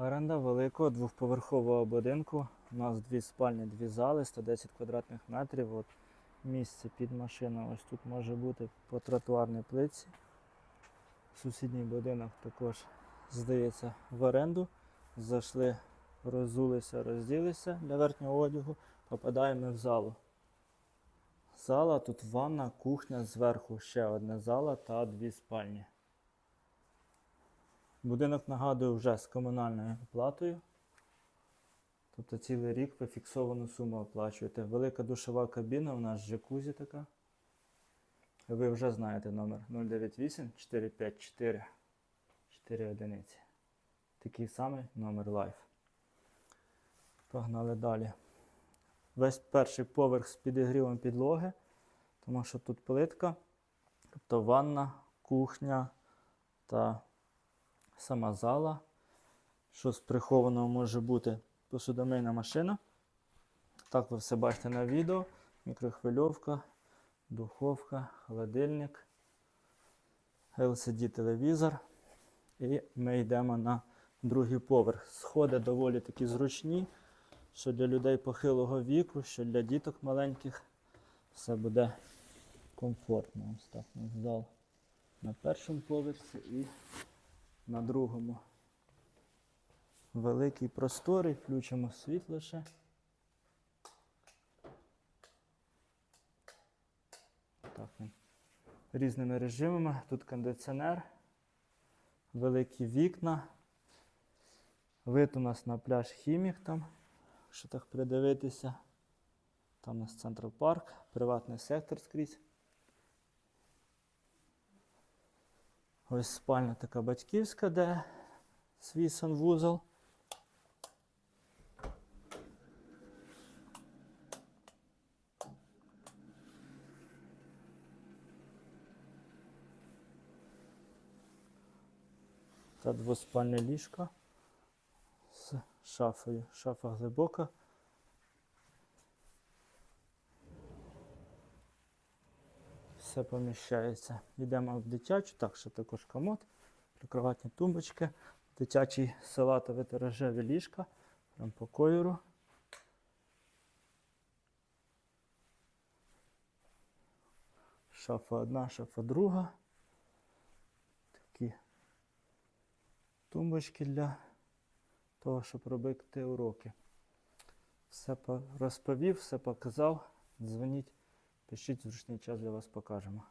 Оренда великого двохповерхового будинку. У нас дві спальні, дві зали, 110 квадратних метрів. От місце під машину ось тут може бути по тротуарній плитці. Сусідній будинок також здається в оренду. Зайшли, розулися, розділися для верхнього одягу. Попадаємо в залу. Зала, тут ванна, кухня, зверху ще одна зала та дві спальні. Будинок нагадую вже з комунальною оплатою. Тобто цілий рік ви фіксовану суму оплачуєте. Велика душова кабіна, у нас джакузі така. Ви вже знаєте номер 098 454 4 одиниці. Такий самий номер Life. Погнали далі. Весь перший поверх з підігрівом підлоги, тому що тут плитка, тобто ванна, кухня та сама зала. Що з прихованого може бути посудомийна машина. Так ви все бачите на відео. Мікрохвильовка, духовка, холодильник, LCD-телевізор. І ми йдемо на другий поверх. Сходи доволі такі зручні, що для людей похилого віку, що для діток маленьких. Все буде комфортно. Ось так зал на першому поверсі і на другому. Великий просторий, включимо світло ще. Так, різними режимами. Тут кондиціонер, великі вікна. Вид у нас на пляж хімік там, якщо так придивитися. Там у нас Централ Парк, приватний сектор скрізь. Ось спальня така батьківська, де свій санвузол. Та двоспальне ліжко з шафою. Шафа глибока. Все поміщається. Йдемо в дитячу, так що також комод, прикроватні тумбочки, дитячий салатове та рожеве ліжка, прям по кольору. Шафа одна, шафа друга. Такі тумбочки для того, щоб робити уроки. Все розповів, все показав. Дзвоніть, пишіть зручний час для вас покажемо.